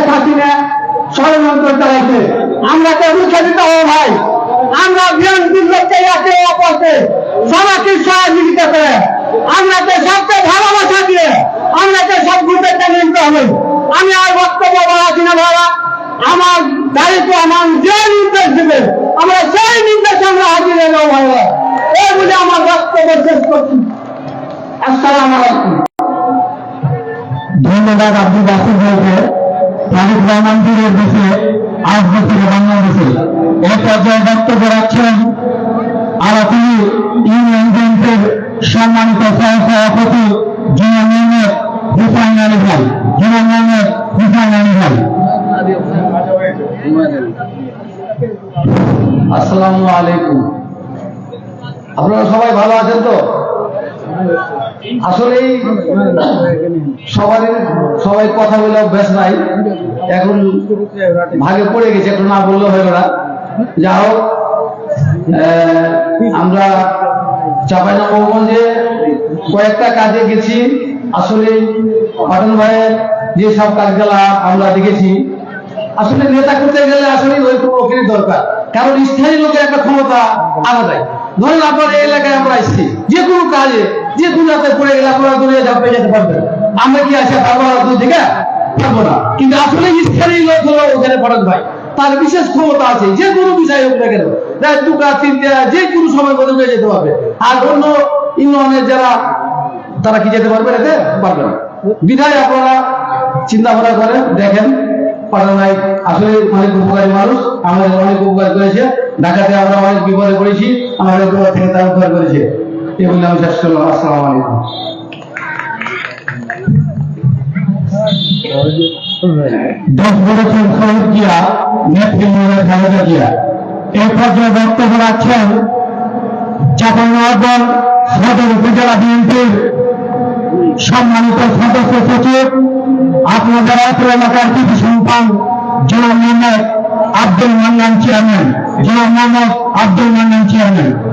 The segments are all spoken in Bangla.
শেখ হাসিনা ষড়যন্ত্র চালাইছে। আমরা তো রুখে দিতে হবে ভাই। আমরা বিএনপির লোককে একে অপরকে সবাইকে সহযোগিতা করে। আমরা তো সবকে ভালোবাসা দিয়ে আমরা তো সব গ্রুপে নিতে হবে। আমি আর বক্তব্য বলাছি না বাবা আমার দায়িত্ব, আমার যে নির্দেশ দেবে, আমরা সেই নির্দেশে আমরা হাজির হয়ে যাব ভাইয়া এই বলে আমার বক্তব্য শেষ করছি। আসসালাম আলাইকুম। ধন্যবাদ আব্দুল বাসির ভাইকে। রহমান পীরের দেশে আজ এই পর্যায়ে বক্তব্য রাখছেন ইউনিয়ন ব্যাংকের সম্মানিত জুনা হুসাইন আলী ভাই। জুনা হুসাইন আলী ভাই। আসসালামু আলাইকুম। আপনারা সবাই ভালো আছেন তো? আসলেই সবারই সবাই কথা বলে অভ্যাস নাই। এখন ভাগে পড়ে গেছে, একটু না বললে হলো না। যা হোক আমরা চাঁপাইনবাবগঞ্জে কয়েকটা কাজে গেছি। আসলে পাটন ভাইয়ের যে সব কাজগুলা আমরা দেখেছি। আসলে নেতা করতে গেলে আসলে ওই লোকেরই দরকার। কারণ স্থায়ী লোকের একটা ক্ষমতা আলাদাই ধরেন আপনার এই এলাকায় আমরা এসেছি, যে কোনো কাজে যে কোনো রাতে পড়ে গেলে আপনারা দৌড়ে ঝাঁপে যেতে পারবেন। আমরা কি আছে না দূর থেকে পারব না। কিন্তু আসলে স্থানীয় লোক হলো ওখানে পড়েন ভাই। তার বিশেষ ক্ষমতা আছে। যে কোনো বিষয় হোক না কেন দুটা, তিনটা, যে কোনো সময় মধ্যে উঠে যেতে পারবে। আর অন্য ইউনিয়নের যারা, তারা কি যেতে পারবে এতে? পারবে না। বিধায় আপনারা চিন্তা ভাবনা করেন, দেখেন পাঠানাই আসলে অনেক উপকারী মানুষ, আমাদের অনেক উপকার করেছে। ঢাকাতে আমরা অনেক বিপদে পড়েছি, আমাদের থেকে তার উপকার করেছে। এই বলে আমি শেষ করলাম আসসালামু আলাইকুম দশ বছর শহীদ জিয়া নেতৃত্বের খালেদা জিয়া এই পর্যায়ে বক্তব্য রাখছেন চাপানগর সদর উপজেলা বিএনপির সম্মানিত সদস্য সচিব, আপনাদের এলাকার কৃষি সন্তান জনাব মোহাম্মদ আব্দুল মান্নান চেয়ারম্যান। জনাব মোহাম্মদ আব্দুল মান্নান চেয়ারম্যান।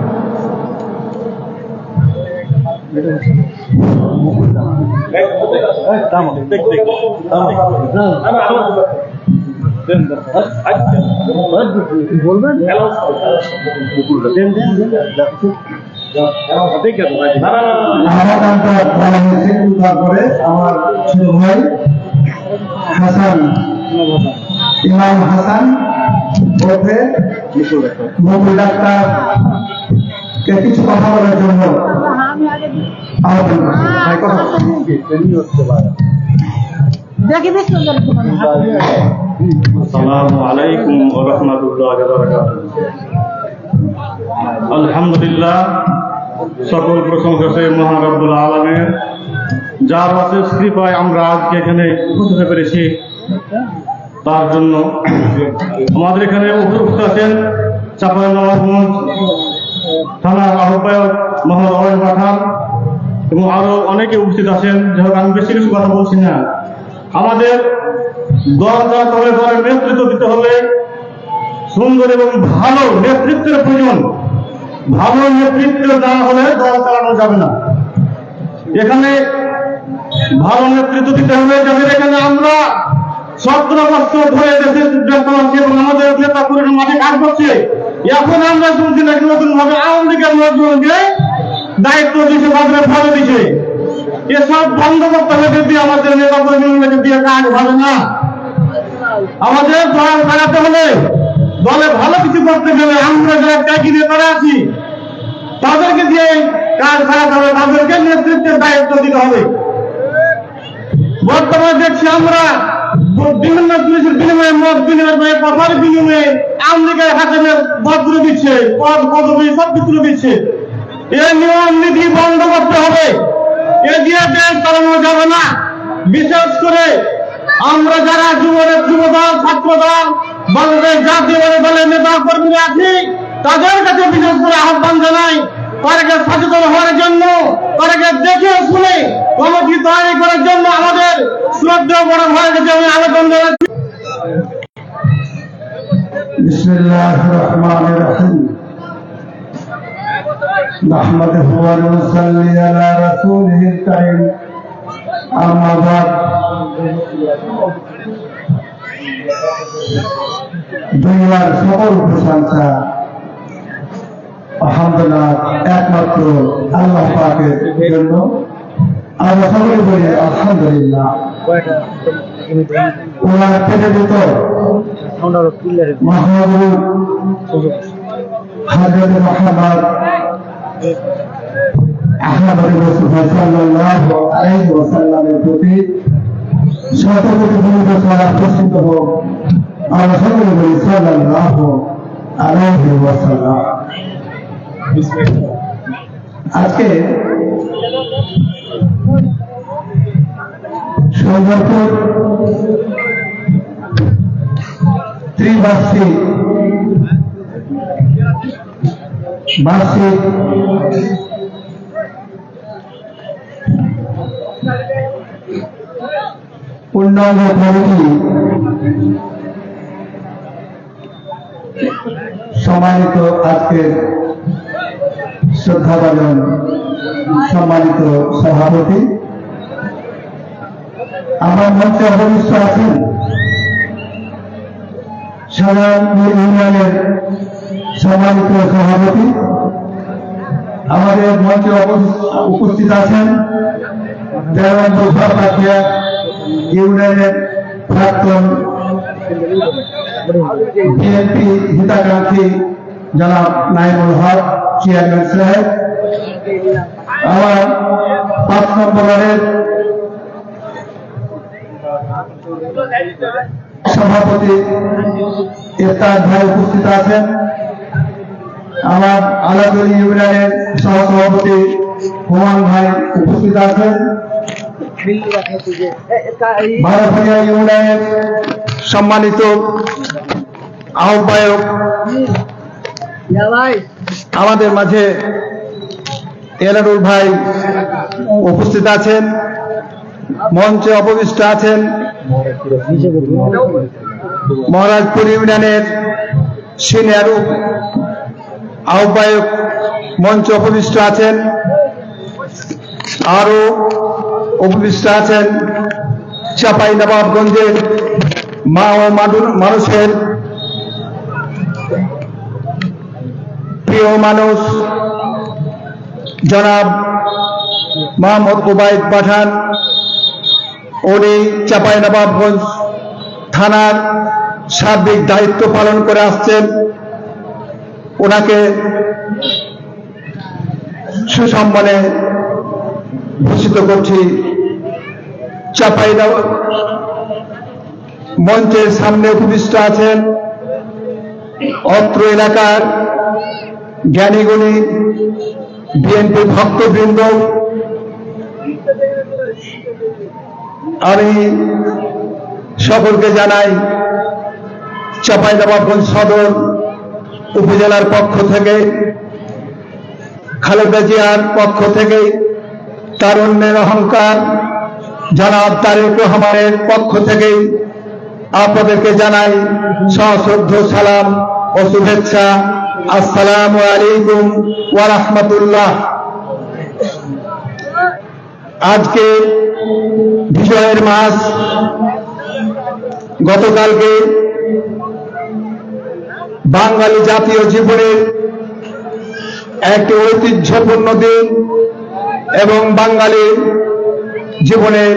তারপরে আমার ছোট ভাই হাসান ইমাম হাসান ওরফে মকুল ডাক্তার কিছু কথা বলার জন্য আলাইকুম আলহামদুলিল্লাহ, সকল প্রশংসা সেই মহান রব্বুল আলামিন। যার অশেষ কৃপায় আমরা আজকে এখানে হতে পেরেছি তার জন্য আমাদের এখানে উপস্থিত আছেন চাপাইনবাবগঞ্জ থানার আহ্বায়ক মোহাম্মদ অয়ন পাঠান এবং আরও অনেকে উপস্থিত আছেন। যাই আমি বেশি কিছু কথা বলছি না। আমাদের চালাতে হলে দলের নেতৃত্ব দিতে হলে সুন্দর এবং ভালো নেতৃত্বের প্রয়োজন। ভালো নেতৃত্ব না হলে দল চালানো যাবে না। এখানে ভালো নেতৃত্ব দিতে হবে যাদের এখানে আমরা সতেরো বছর ধরে দেশের এবং আমাদের নেতা কর্মীরা মাঠে কাজ করছে। এখন আমরা শুনছি নাকি নতুন ভাবে আওয়ামী লীগের লোকজনকে দায়িত্ব দিচ্ছে ভাবে ভালো দিচ্ছে এসব বন্ধ করতে হবে যদি আমাদের নেতা কর্মীগুলোকে দিয়ে কাজ হবে না। আমাদের দল লাগাতে হলে, দলে ভালো কিছু করতে গেলে আমরা যারা ত্যাগী নেতারা আছি, তাদেরকে দিয়ে কাজ করাতে হবে, তাদেরকে নেতৃত্বের দায়িত্ব দিতে হবে। বর্তমানে দেখছি আমরা বিভিন্ন জিনিসের বিনিময়ে মত বিনিময়ে, কথার বিনিময়ে আমেরিকার হাতে ভদ্র দিচ্ছে পদ পদবি সব কিছু দিচ্ছে। এই নিয়ম, নীতি বন্ধ করতে হবে। এ দিয়ে দেশ চালানো যাবে না। বিশেষ করে আমরা যারা যুবদের যুব দল ছাত্র দল বাংলাদেশ জাতীয় দলের নেতা কর্মীরা আছি, তাদের কাছে বিশেষ করে আহ্বান জানাই তাদেরকে সচেতন হওয়ার জন্য তাদেরকে দেখে শুনে কমিটি তৈরি করার জন্য আমাদের শ্রদ্ধা বড় ভাইয়ের কাছে আমি আবেদন জানাচ্ছি بسم الله الرحمن الرحيم نحمده ونصلي على رسوله الكريم أما بعد দুনিয়ার সকল প্রশংসা আলহামদুলিল্লাহ, একমাত্র আল্লাহ পাকের জন্য। আমরা সকলে বলি আলহামদুলিল্লাহ। ওনার পেটে সালাত প্রসিদ্ধ হোক। আমরা সকলে বলি আজকে ত্রিবার্ষিক বার্ষিক পূর্ণাঙ্গ কমিটি সম্মানিত আজকের শ্রদ্ধাভাজন সম্মানিত সভাপতি। আমার মঞ্চে অবনিষ্ঠ আছেন সাধারণ ইউনিয়নের সম্মানিত সভাপতি। আমাদের মঞ্চে উপস্থিত আছেন তেরো নম্বর ইউনিয়নের প্রাক্তন বিএনপি হিতাকাঙ্ক্ষী জনাব নাইমুল হক। চেয়ারম্যান সাহেব আমার পাঁচ নম্বরের সভাপতি ইফতার ভাই উপস্থিত আছেন। আমার আলাদুল ইউনিয়নের সহসভাপতি হুমান ভাই উপস্থিত আছেন। ভারতীয় ইউনিয়নের সম্মানিত আহ্বায়ক আমাদের মাঝে এলারুল ভাই উপস্থিত আছেন, মঞ্চে অপবিষ্ট আছেন। মহারাজপুর ইউনিয়নের সিনিয়র আহ্বায়ক মঞ্চে উপবিষ্ট আছেন আরও উপবিষ্ট আছেন চাপাই নবাবগঞ্জের মা ও মানু- মানুষের প্রিয় মানুষ, জনাব মোহাম্মদ ওবায়দ পাঠান, উনি চাপাই নবাবগঞ্জ থানার সার্বিক দায়িত্ব পালন করে আসছেন। ওনাকে সুসম্মানে ভূষিত করছি চাপাই মঞ্চের সামনে উপবিষ্ট আছেন অত্র এলাকার জ্ঞানীগুণী বিএনপি ভক্তবৃন্দ, আমি সকলকে জানাই চাঁপাইনবাবগঞ্জ সদর উপজেলার পক্ষ থেকে, খালেদা জিয়ার পক্ষ থেকে তারুণ্যের অহংকার জনাব তারেক রহমানের পক্ষ থেকে আপনাদেরকে জানাই সশ্রদ্ধ সালাম ও শুভেচ্ছা। আসসালামু আলাইকুম ওয়া রাহমাতুল্লাহ। আজকে বিজয়ের মাস। গতকালকে বাঙালি জাতীয় জীবনের একটি ঐতিহ্যপূর্ণ দিন এবং বাঙালি জীবনের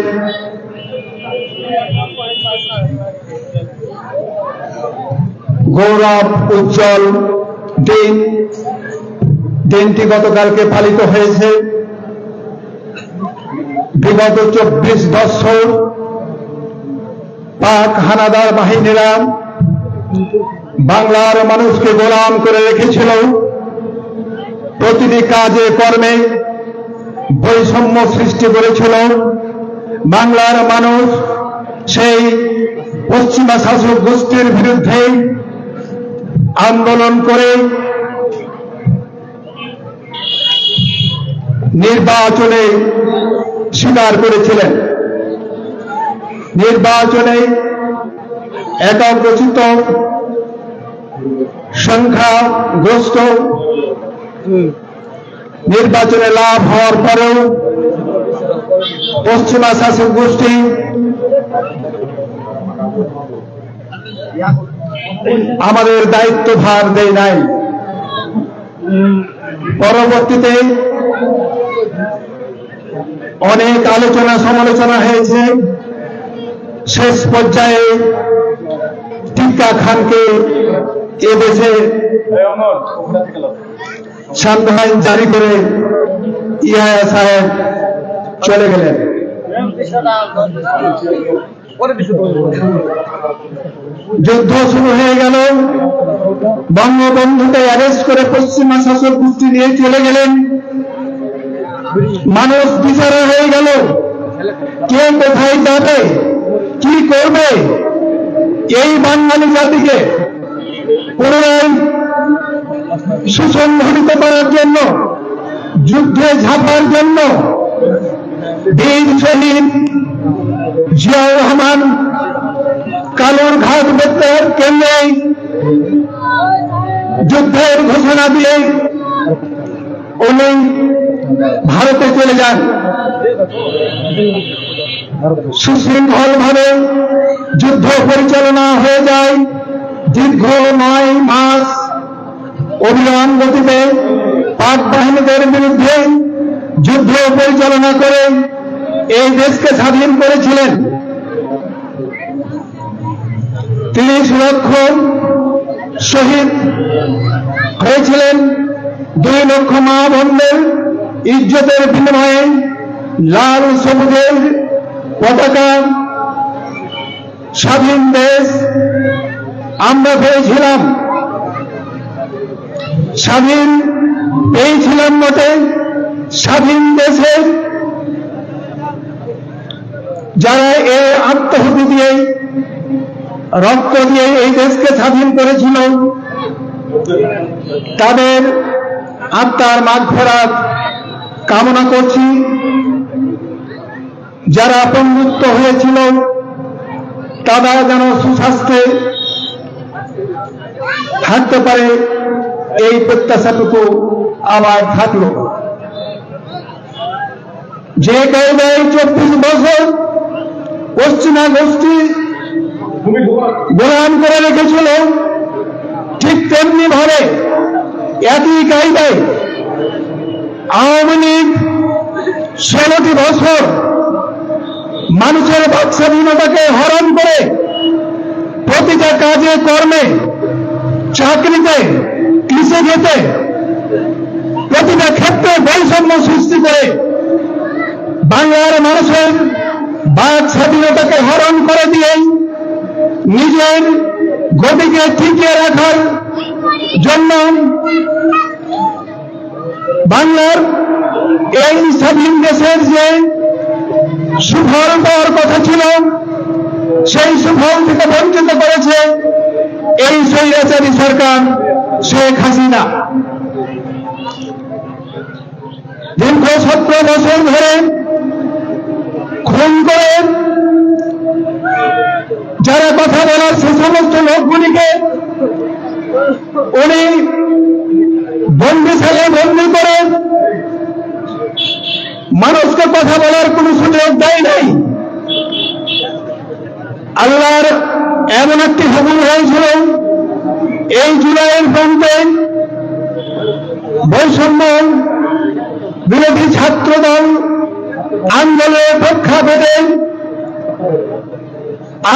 গৌরব, উজ্জ্বল দিন, দিনটি গতকালকে পালিত হয়েছে। বিগত চব্বিশ বছর পাক হানাদার বাহিনীরা বাংলার মানুষকে গোলাম করে রেখেছিল। প্রতিটি কাজে কর্মে বৈষম্য সৃষ্টি করেছিল। বাংলার মানুষ সেই পশ্চিমা শাসক গোষ্ঠীর বিরুদ্ধে আন্দোলন করে নির্বাচনে স্বীকার করেছিলেন। নির্বাচনে একাগ্রচিত সংখ্যাগ্রস্ত নির্বাচনে লাভ হওয়ার পরেও পশ্চিমা শাসক গোষ্ঠী আমাদের দায়িত্ব ভার দেয় নাই। পরবর্তীতে অনেক আলোচনা সমালোচনা হয়েছে। শেষ পর্যায়ে টিক্কা খানকে এদেশে সান্ত্বনায় জারি করে ইহায়া সাহেব চলে গেলেন। যুদ্ধ শুরু হয়ে গেল। বঙ্গবন্ধুকে অ্যারেস্ট করে পশ্চিমা শাসক গোষ্ঠী নিয়ে চলে গেলেন। মানুষ বিচারা হয়ে গেল। কে কোথায় যাবে, কি করবে? এই বাঙালি জাতিকে পুনরায় সুসংগঠিত করার জন্য, যুদ্ধে ঝাঁপার জন্য বীর শহীদ জিয়াউর রহমান, কালুর ঘাট বিদ্রোহের কেন্দ্রে যুদ্ধের ঘোষণা দিয়ে উনি ভারতে চলে যান। সুশৃঙ্খল ভাবে যুদ্ধ পরিচালনা হয়ে যায়। দীর্ঘ নয় মাস অবিরাম গতিতে পাক বাহিনীদের বিরুদ্ধে যুদ্ধ পরিচালনা করে এই দেশকে স্বাধীন করেছিলেন। তিরিশ লক্ষ শহীদ হয়েছিলেন, দুই লক্ষ মা বোনদের ইজ্জতের বিনিময়ে লাল সবুজের পতাকা স্বাধীন দেশ আমরা পেয়েছিলাম। স্বাধীন পেয়েছিলাম বটে। স্বাধীন দেশে যারা এ আত্মহতি দিয়ে, রক্ত দিয়ে এই দেশকে স্বাধীন করেছিল, তাদের আত্মার মাঘ ফেরাত কামনা করছি। যারা পঙ্গুত্ব হয়েছিল, তারা যেন সুস্বাস্থ্যে থাকতে পারে, এই প্রত্যাশাটুকু আমার থাকল যে কায়দায় চব্বিশ বছর পশ্চিমা গোষ্ঠী গোলাম করে রেখেছিল, ঠিক তেমনি ভাবে একই কায়দায় আওয়ামী লীগ ষোলোটি বছর মানুষের বাক স্বাধীনতাকে হরণ করে প্রতিটা কাজে, কর্মে, চাকরিতে, কৃষিক্ষেত্রে, প্রতিটা ক্ষেত্রে বৈষম্য সৃষ্টি করে বাংলার মানুষের বাক স্বাধীনতাকে হরণ করে দিয়ে নিজের গতিকে টিকিয়ে রাখার জন্য বাংলার এই স্বাধীন দেশের যে সুফল পাওয়ার কথা ছিল, সেই সুফল থেকে বঞ্চিত করেছে এই স্বৈরাচারী সরকার শেখ হাসিনা। দীর্ঘ সতেরো বছর ধরে খুন করে যারা কথা বলার সে সমস্ত লোকগুলিকে উনি বন্দিশালে বন্দি করে মানুষকে কথা বলার কোন সুযোগ দেয় নাই। আল্লাহর এমন একটি হুকুম হয়েছিল, এই জুলাইয়ের প্রান্তে বৈষম্য বিরোধী ছাত্র দল আন্দোলনের প্রেক্ষাপটে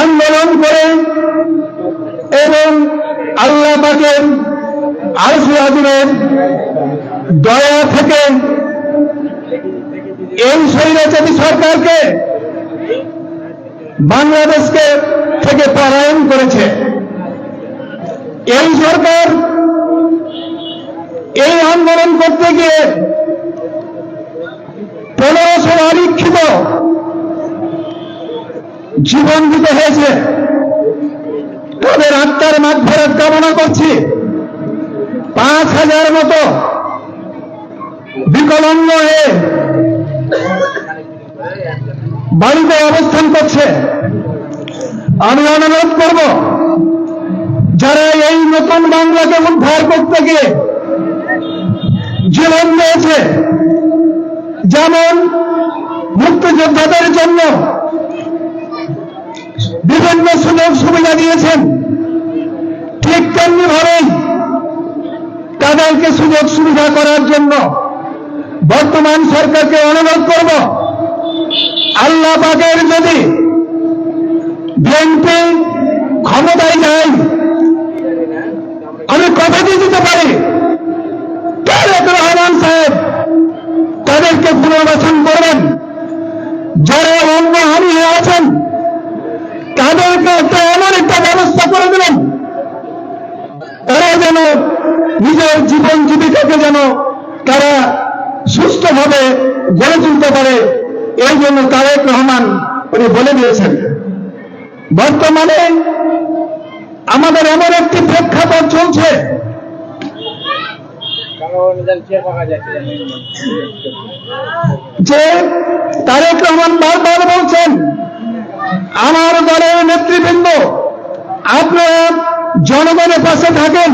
আন্দোলন করে এবং আল্লাহ পাকের আরশি দয়া থেকে এই স্বৈরাচারী সরকারকে বাংলাদেশকে থেকে পলায়ন করেছে। এই সরকার এই আন্দোলন করতে গিয়ে পনেরোশো অলিখিত জীবন দিতে হয়েছে। তাদের আত্মার ফেরত কামনা করছি। পাঁচ হাজার মতো বিকলঙ্গ হয়ে বাড়িতে অবস্থান করছে। আমি অনুরোধ করব, যারা এই নতুন বাংলাকে উদ্ধার করতে গিয়ে জীবন দিয়েছে যেমন মুক্তিযোদ্ধাদের জন্য বিভিন্ন সুযোগ সুবিধা দিয়েছেন, ঠিক তেমনি ভাবেই তাদেরকে সুযোগ সুবিধা করার জন্য বর্তমান সরকারকে অনুরোধ করব, আল্লাহ পাকের যদি বিএনপি ক্ষমতায় যায়, আমি কথা দিয়ে দিতে পারি। তাদেরকে পুনর্বাসন করবেন। যারা অন্য হানি হয়ে আছেন, তাদেরকে একটা এমন একটা ব্যবস্থা করে দেবেন। তারা যেন নিজের জীবন জীবিকাকে যেন তারা সুস্থভাবে গড়ে তুলতে পারে, এই জন্য তারেক রহমান উনি বলে দিয়েছেন। বর্তমানে আমাদের এমন একটি প্রেক্ষাপট চলছে যে তারেক রহমান বারবার বলছেন আমার দলের নেতৃবৃন্দ আপনারা জনগণের পাশে থাকেন।